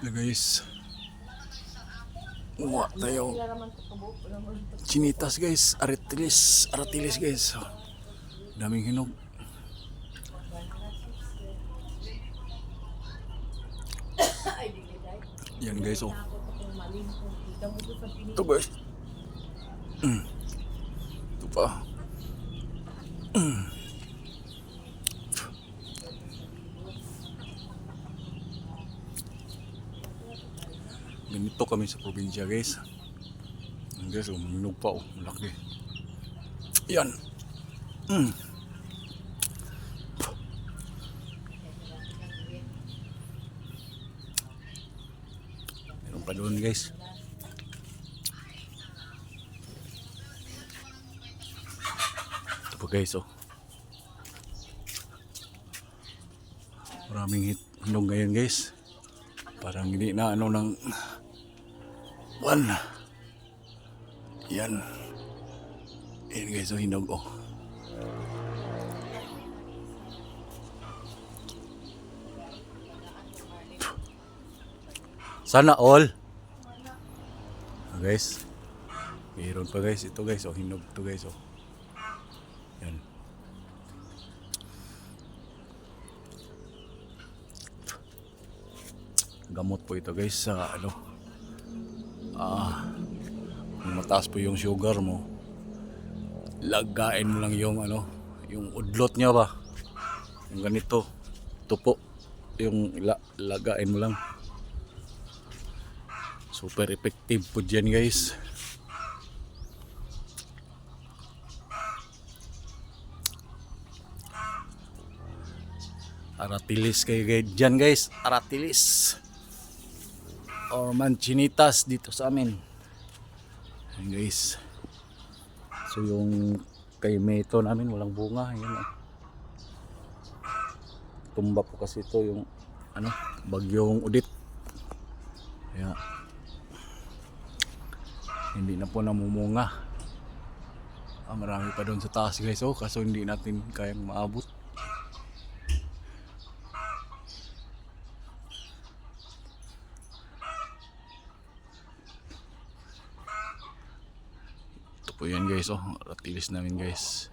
Na guys. Uwa tayo. Chinitas guys. Aratilis. Aratilis guys. Oh, Daming hinog. Yan guys oh. Ito guys. Mm. Ito pa. Mm. Ganito kami sa probinsya guys. Yan guys, oh, minog pa oh, malaki. Yan. Mm. Meron pa doon guys. Ito pa guys oh. Maraming hit hinog ngayon guys. Parang hindi na ano ng one. Yan. Yan guys, oh, hinog oh. Sana all. Guys. Mayroon pa guys. Ito guys, oh, hinog to guys, oh. Yan. gamot po ito guys sa ano ah mataas po yung sugar mo lagain mo lang yung ano yung udlot niya ba? Yung ganito ito po yung la, lagain mo lang. Super effective po dyan guys. Aratilis kayo dyan guys. Aratilis or manchinitas dito sa amin. Ayan guys. So yung kay Meto namin walang bunga. Ayan oh. Tumba po kasi ito yung ano, bagyong udit. Kaya hindi na po namumunga. Ah, marami pa doon sa taas guys oh, kaso hindi natin kayang maabot. Po yan guys, oh. Ratilis namin guys.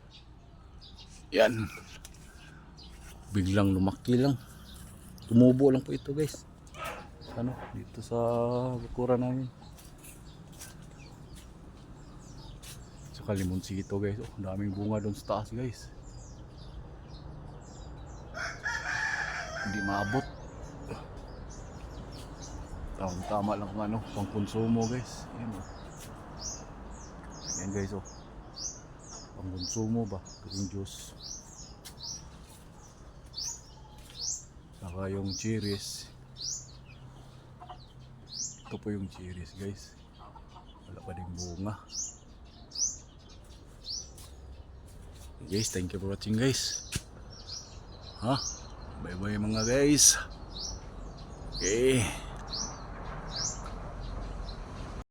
Yan. Biglang lumaki lang. Tumubo lang po ito guys. Ano, dito sa bukura namin. Sa kalimunsi ito guys. Oh, daming bunga doon sa taas guys. Hindi maabot. Tama, tama lang kung ano, pang konsumo guys. Yan oh. Yan guys oh. Pang konsumo ba? Green juice. Saka yung cherries. Ito po yung cherries guys. Wala pa din bunga. Guys, thank you for watching guys. Ha? Bye bye mga guys. Okay.